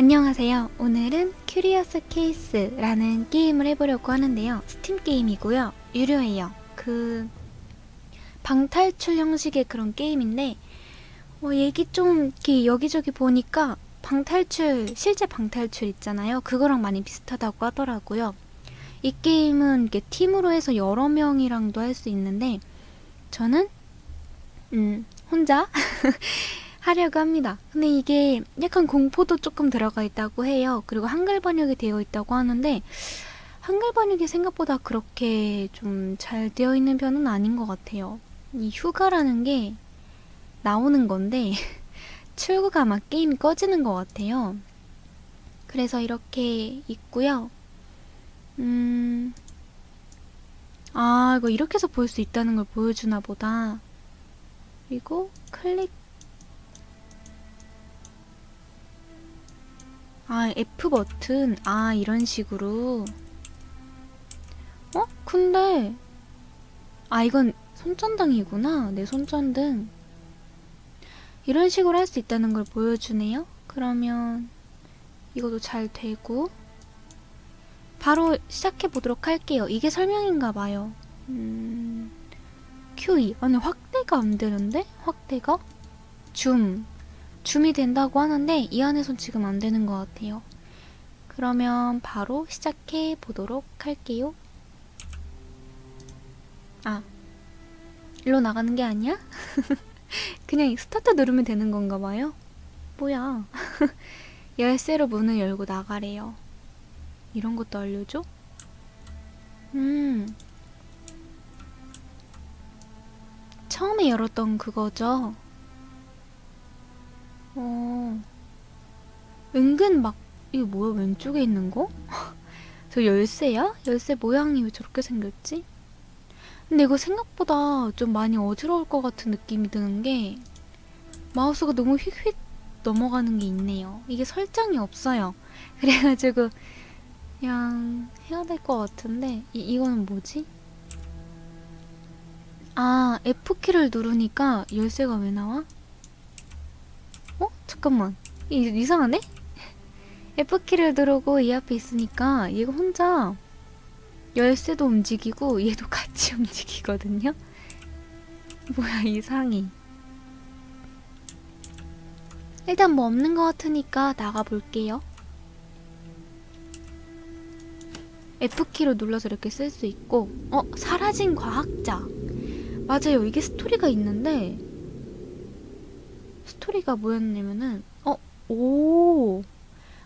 안녕하세요. 오늘은 큐리어스 케이스라는 게임을 해보려고 하는데요. 스팀 게임이고요. 유료예요. 그 방탈출 형식의 그런 게임인데 어, 얘기 좀 이렇게 여기저기 보니까 방탈출 실제 방탈출 있잖아요. 그거랑 많이 비슷하다고 하더라고요. 이 게임은 이렇게 팀으로 해서 여러 명이랑도 할 수 있는데 저는 음, 혼자 하려고 합니다. 근데 이게 약간 공포도 조금 들어가 있다고 해요. 그리고 한글 번역이 되어 있다고 하는데 한글 번역이 생각보다 그렇게 좀 잘 되어 있는 편은 아닌 것 같아요. 이 휴가라는 게 나오는 건데 출구가 막 게임이 꺼지는 것 같아요. 그래서 이렇게 있고요. 음, 아, 이거 이렇게 해서 볼 수 있다는 걸 보여주나 보다. 그리고 클릭 아, F 버튼. 아, 이런 식으로. 어? 근데, 아, 이건 손전등이구나. 내 손전등. 이런 식으로 할 수 있다는 걸 보여주네요. 그러면, 이것도 잘 되고, 바로 시작해 보도록 할게요. 이게 설명인가 봐요. 음, QE. 아니, 확대가 안 되는데? 확대가? 줌. 줌이 된다고 하는데 이 안에선 지금 안 되는 것 같아요. 그러면 바로 시작해 보도록 할게요. 아, 일로 나가는 게 아니야? 그냥 스타트 누르면 되는 건가 봐요. 뭐야. 열쇠로 문을 열고 나가래요. 이런 것도 알려줘? 음. 처음에 열었던 그거죠? 어. 은근 막, 이거 뭐야, 왼쪽에 있는 거? 저 열쇠야? 열쇠 모양이 왜 저렇게 생겼지? 근데 이거 생각보다 좀 많이 어지러울 것 같은 느낌이 드는 게, 마우스가 너무 휙휙 넘어가는 게 있네요. 이게 설정이 없어요. 그래가지고, 그냥 해야 될 것 같은데, 이, 이거는 뭐지? 아, F키를 누르니까 열쇠가 왜 나와? 어? 잠깐만. 이, 이상하네? F키를 누르고 이 앞에 있으니까 얘가 혼자 열쇠도 움직이고 얘도 같이 움직이거든요? 뭐야, 이상해. 일단 뭐 없는 것 같으니까 나가볼게요. F키로 눌러서 이렇게 쓸 수 있고, 어, 사라진 과학자. 맞아요. 이게 스토리가 있는데, 스토리가 뭐였냐면은 어, 오.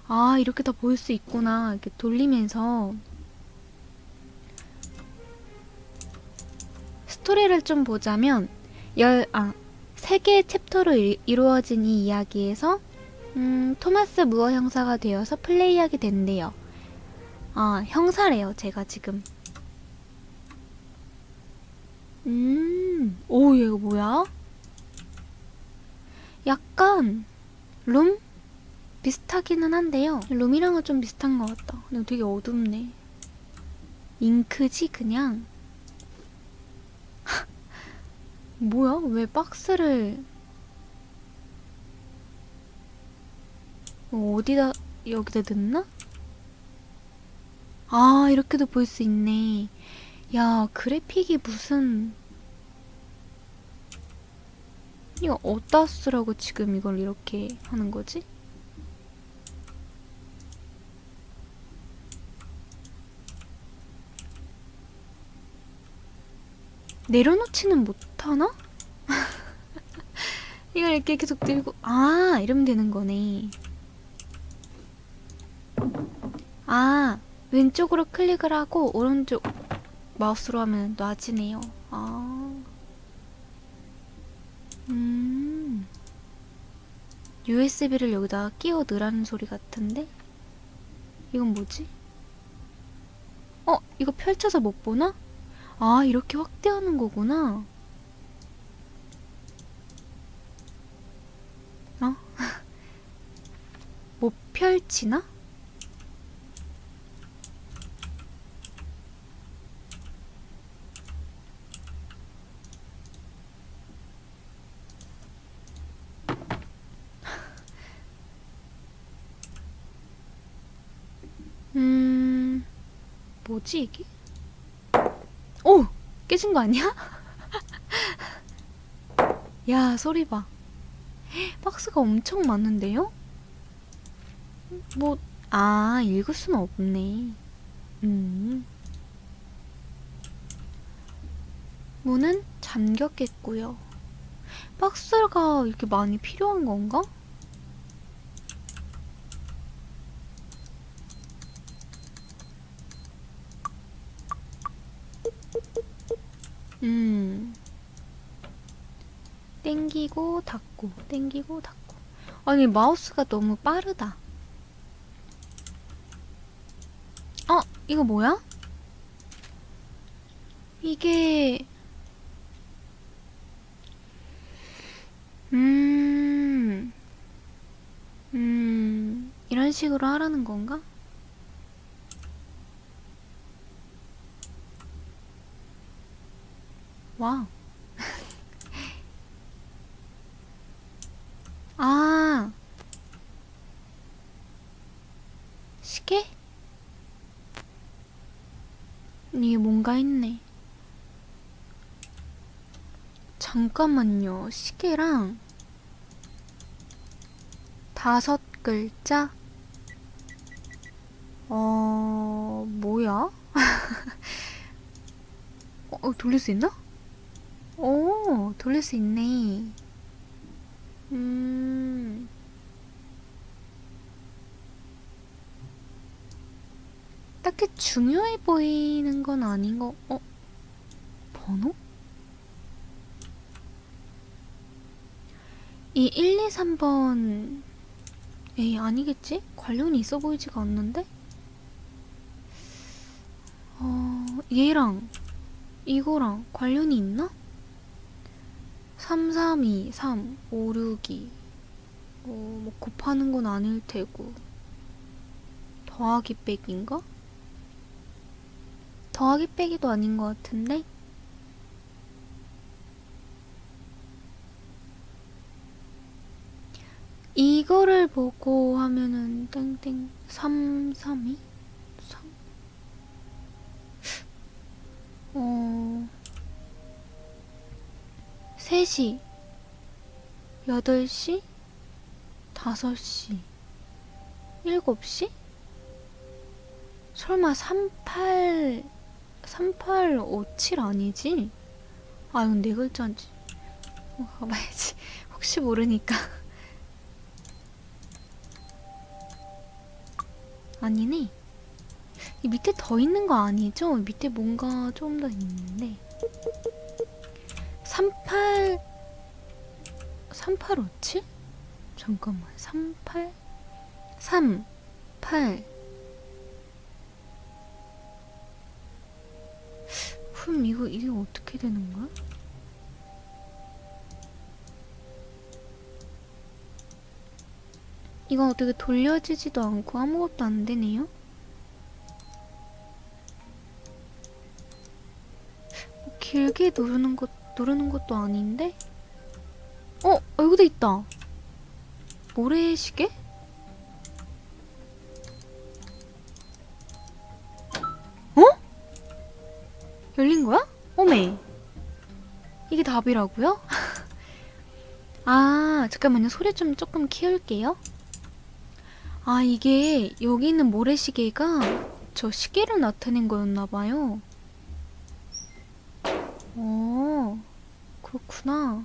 아, 이렇게 다 볼 수 있구나. 이렇게 돌리면서 스토리를 좀 보자면 열 아, 세 개의 챕터로 이, 이루어진 이 이야기에서 음, 토마스 무어 형사가 되어서 플레이하게 된대요. 아, 형사래요. 제가 지금. 음. 오, 얘 이거 뭐야? 약간 룸 비슷하기는 한데요. 룸이랑은 좀 비슷한 것 같다. 근데 되게 어둡네. 잉크지 그냥. 뭐야? 왜 박스를 어, 어디다 여기다 넣나? 아 이렇게도 볼 수 있네. 야 그래픽이 무슨 이거 어디다 쓰라고 지금 이걸 이렇게 하는 거지? 내려놓지는 못하나? 이걸 이렇게 계속 들고 아 이러면 되는 거네 아 왼쪽으로 클릭을 하고 오른쪽 마우스로 하면 놔지네요 아 음. USB를 여기다 끼워 넣으라는 소리 같은데? 이건 뭐지? 어? 이거 펼쳐서 못 보나? 아, 이렇게 확대하는 거구나. 어? 못 펼치나? 음, 뭐지 이게? 오! 깨진 거 아니야? 야, 소리 봐. 박스가 엄청 많은데요? 뭐, 아, 읽을 수는 없네. 음. 문은 잠겼겠고요. 박스가 이렇게 많이 필요한 건가? 음. 땡기고 닫고, 땡기고 닫고. 아니, 마우스가 너무 빠르다. 어, 이거 뭐야? 이게, 음, 음, 이런 식으로 하라는 건가? 와우. 아, 시계? 이게 뭔가 있네. 잠깐만요. 시계랑 다섯 글자? 어, 뭐야? 어, 어, 돌릴 수 있나? 오, 돌릴 수 있네. 음. 딱히 중요해 보이는 건 아닌 거, 어? 번호? 이 1, 2, 3번, 에이, 아니겠지? 관련이 있어 보이지가 않는데? 어, 얘랑, 이거랑 관련이 있나? 3, 3, 2, 3, 5, 6, 2. 어, 뭐 곱하는 건 아닐 테고. 더하기 빼기인가? 더하기 빼기도 아닌 것 같은데? 이거를 보고 하면은 땡땡 3, 3, 2? 3? 어... 3시 8시 5시 7시? 설마 38 3857 아니지? 아 이건 네 글자인지 어, 가봐야지 혹시 모르니까 아니네 이 밑에 더 있는 거 아니죠? 밑에 뭔가 좀 더 있는데 38 3857? 잠깐만 38 3 8 그럼 이거 이게 어떻게 되는 거야? 이건 어떻게 돌려지지도 않고 아무것도 안 되네요? 뭐 길게 누르는 것 누르는 것도 아닌데? 어 여기도 있다. 모래시계? 어? 열린 거야? 어메. 이게 답이라고요? 아, 잠깐만요. 소리 좀 조금 키울게요. 아, 이게 여기 있는 모래시계가 저 시계를 나타낸 거였나 봐요. 어, 그렇구나.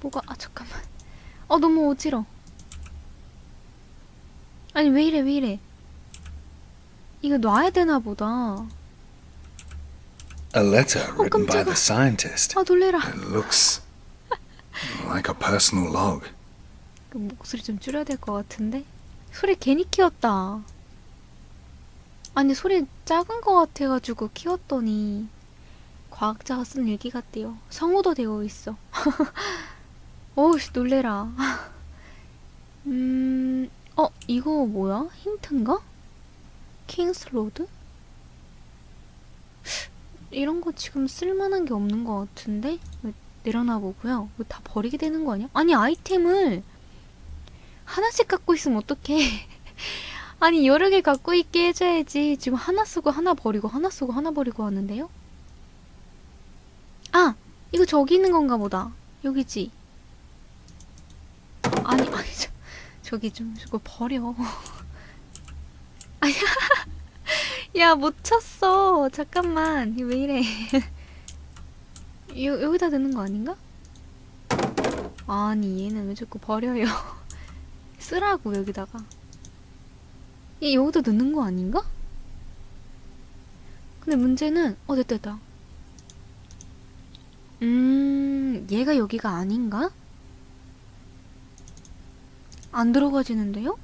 뭐가, 아, 잠깐만. 어, 너무 어지러. 아니, 왜 이래, 왜 이래. 이거 놔야 되나 보다. A letter written by the scientist. 아, 놀래라. It looks like a personal log. 그 목소리 좀 줄여야 될 것 같은데? 소리 괜히 키웠다. 아니, 소리 작은 것 같아가지고 키웠더니 과학자가 쓴 일기 같대요. 성우도 되어 있어. 어우, 씨, 놀래라. 음, 어, 이거 뭐야? 힌트인가? 킹스 로드? 이런 거 지금 쓸만한 게 없는 것 같은데? 내려놔 보고요. 이거 다 버리게 되는 거 아니야? 아니, 아이템을 하나씩 갖고 있으면 어떡해. 아니 여러 개 갖고 있게 해줘야지. 지금 하나 쓰고 하나 버리고 하나 쓰고 하나 버리고 하는데요? 아 이거 저기 있는 건가 보다. 여기지. 아니 아니 저 저기 좀 저거 버려. 아야 야 못 쳤어. 잠깐만 왜 이래? 요 여기다 넣는 거 아닌가? 아니 얘는 왜 자꾸 버려요? 쓰라고 여기다가. 얘 여기다 넣는 거 아닌가? 근데 문제는 어 됐다 됐다. 음 얘가 여기가 아닌가? 안 들어가지는데요?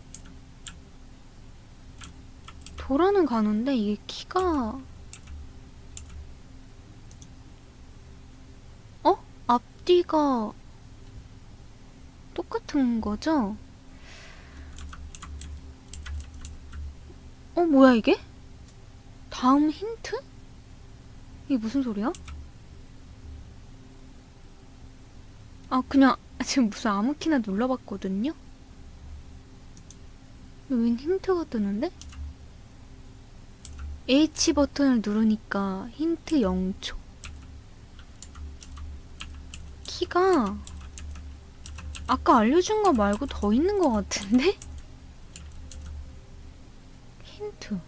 돌아는 가는데 이게 키가 어? 앞뒤가 똑같은 거죠? 어, 뭐야, 이게? 다음 힌트? 이게 무슨 소리야? 아, 그냥, 지금 무슨 아무 키나 눌러봤거든요? 웬 힌트가 뜨는데? H 버튼을 누르니까 힌트 0초. 키가 아까 알려준 거 말고 더 있는 것 같은데? 힌트.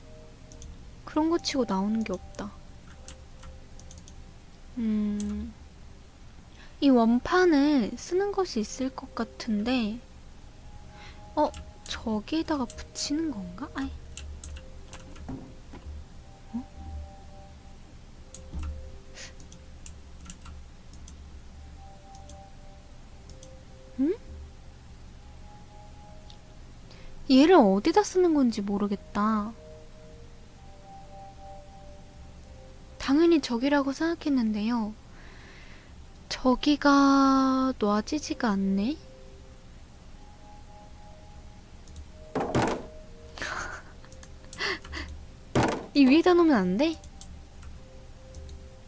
그런 거 치고 나오는 게 없다. 음. 이 원판을 쓰는 것이 있을 것 같은데, 어, 저기에다가 붙이는 건가? 아이. 어? 응? 얘를 어디다 쓰는 건지 모르겠다. 당연히 저기라고 생각했는데요. 저기가 놔지지가 않네? 이 위에다 놓으면 안 돼?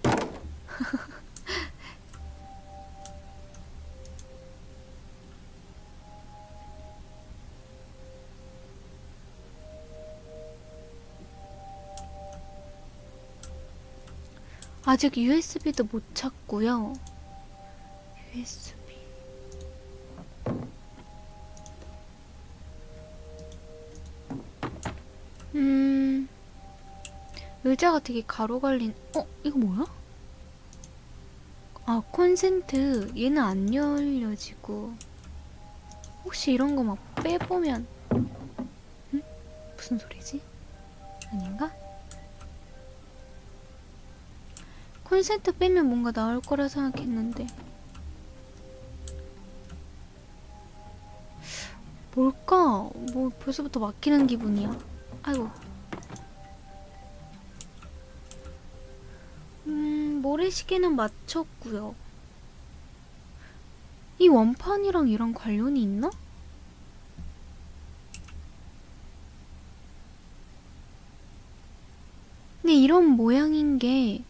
아직 USB도 못 찾고요. USB. 음. 의자가 되게 가로 갈린. 어, 이거 뭐야? 아, 콘센트. 얘는 안 열려지고. 혹시 이런 거 막 빼보면. 응? 무슨 소리지? 아닌가? 콘센트 빼면 뭔가 나올 거라 생각했는데. 뭘까? 뭐 벌써부터 막히는 기분이야. 아이고. 음, 모래시계는 맞췄고요. 이 원판이랑 이런 관련이 있나? 근데 이런 모양인 게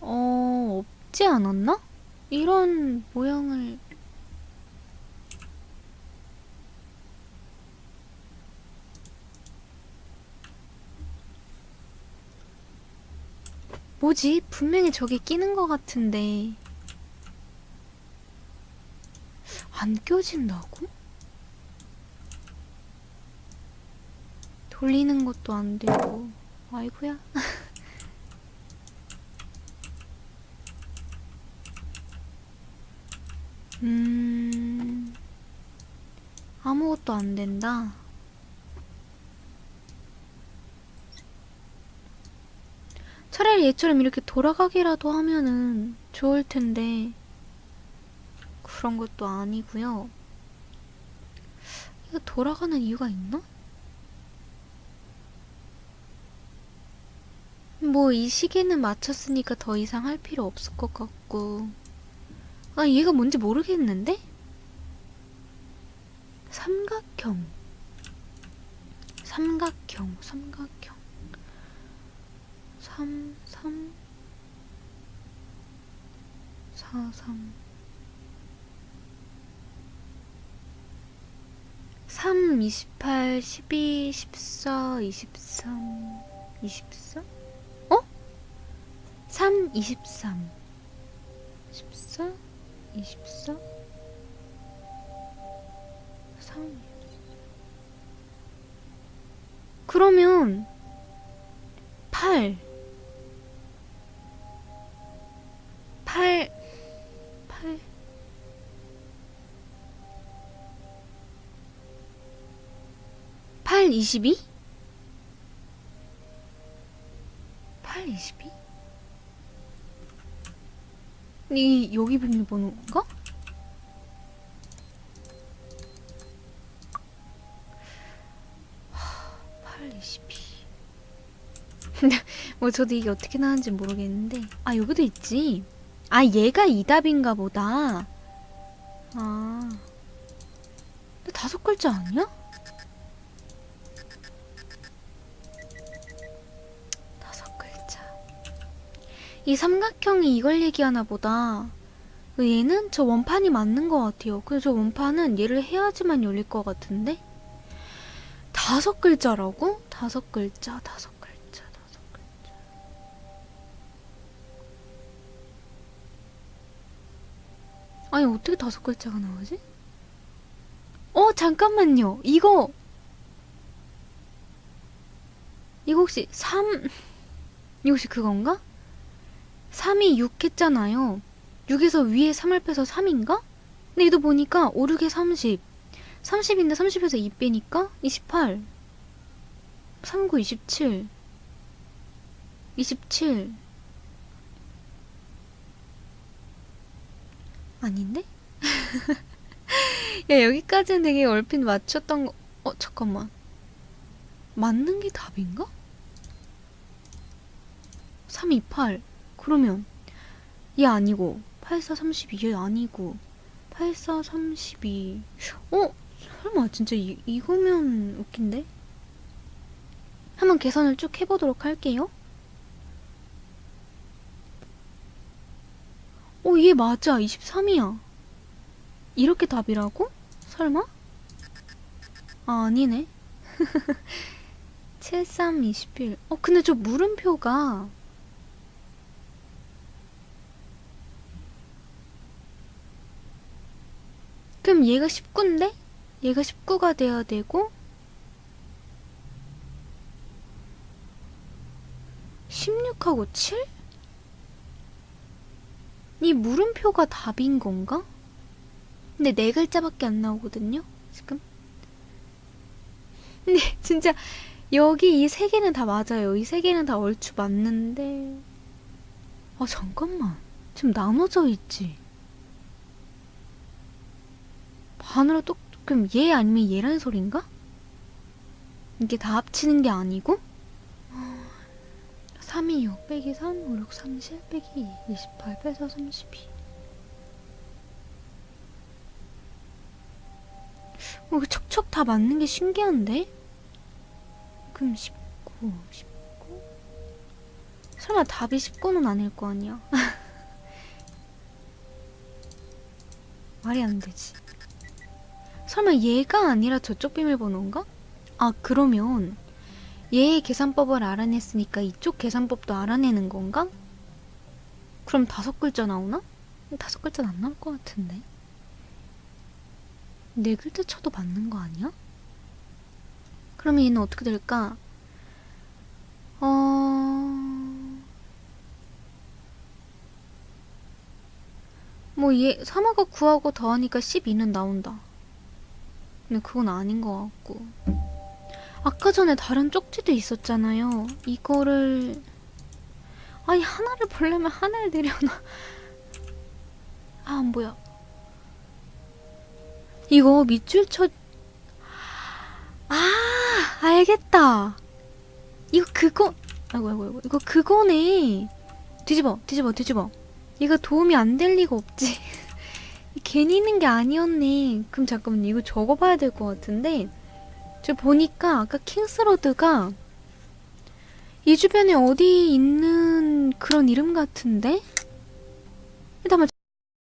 어, 없지 않았나? 이런 모양을 뭐지? 분명히 저기 끼는 것 같은데 안 껴진다고? 돌리는 것도 안 되고 아이고야 음 아무것도 안 된다 차라리 얘처럼 이렇게 돌아가기라도 하면은 좋을 텐데 그런 것도 아니고요. 이거 돌아가는 이유가 있나? 뭐 이 시계는 맞췄으니까 더 이상 할 필요 없을 것 같고 아 얘가 뭔지 모르겠는데? 삼각형 삼각형 삼각형 3, 3, 4, 3, 3, 28, 12, 14, 23, 24? 어? 3, 23. 14, 24, 3. 그러면 8 22? 8 22? 이 여기 비밀번호인가? 하, 8 22. 뭐 저도 이게 어떻게 나왔는지 모르겠는데 아 여기도 있지. 아 얘가 이 답인가 보다. 아. 근데 다섯 글자 아니야? 이 삼각형이 이걸 얘기하나 보다. 그 얘는 저 원판이 맞는 것 같아요. 그래서 저 원판은 얘를 해야지만 열릴 것 같은데? 다섯 글자라고? 다섯 글자, 다섯 글자, 다섯 글자. 아니, 어떻게 다섯 글자가 나오지? 어, 잠깐만요. 이거. 이거 혹시 3, 이거 혹시 그건가? 3이 6 했잖아요. 6에서 위에 3을 빼서 3인가? 근데 이도 보니까 5, 6에 30. 30인데 30에서 2 빼니까 28. 3, 9, 27. 27. 아닌데? 야, 여기까지는 되게 얼핏 맞췄던 거. 어, 잠깐만. 맞는 게 답인가? 3, 2, 8. 그러면 얘 아니고 8, 4, 32. 얘 아니고 8, 4, 32. 어? 설마 진짜 이, 이거면 웃긴데? 한번 계산을 쭉 해보도록 할게요. 오, 얘 맞아. 23이야. 이렇게 답이라고? 설마? 아, 아니네. 7, 3, 21. 어, 근데 저 물음표가 그럼 얘가 19인데? 얘가 19가 돼야 되고 16하고 7? 이 물음표가 답인 건가? 근데 네 글자밖에 안 나오거든요, 지금. 근데 진짜 여기 이 세 개는 다 맞아요. 이 세 개는 다 얼추 맞는데. 아, 잠깐만. 지금 나눠져 있지. 반으로 똑, 그럼 얘 아니면 얘라는 소린가? 이게 다 합치는 게 아니고? 3, 2, 6 빼기 3, 5, 6, 30 빼기 2, 28 빼서 32. 어, 이거 척척 다 맞는 게 신기한데? 그럼 19, 19? 설마 답이 19는 아닐 거 아니야? 말이 안 되지. 설마 얘가 아니라 저쪽 비밀번호인가? 아, 그러면 얘의 계산법을 알아냈으니까 이쪽 계산법도 알아내는 건가? 그럼 다섯 글자 나오나? 다섯 글자는 안 나올 것 같은데. 네 글자 쳐도 맞는 거 아니야? 그러면 얘는 어떻게 될까? 어... 뭐 얘 3하고 9하고 더하니까 12는 나온다. 근데 그건 아닌 것 같고. 아까 전에 다른 쪽지도 있었잖아요. 이거를 아니 하나를 보려면 하나를 내려놔. 아, 안 보여. 이거 밑줄 쳐. 아, 알겠다. 이거 그거. 아이고, 아이고, 아이고. 이거 그거네. 뒤집어, 뒤집어, 뒤집어. 이거 도움이 안 될 리가 없지. 괜히 있는 게 아니었네. 그럼 잠깐만, 이거 적어봐야 될 것 같은데. 저 보니까 아까 킹스로드가 이 주변에 어디 있는 그런 이름 같은데?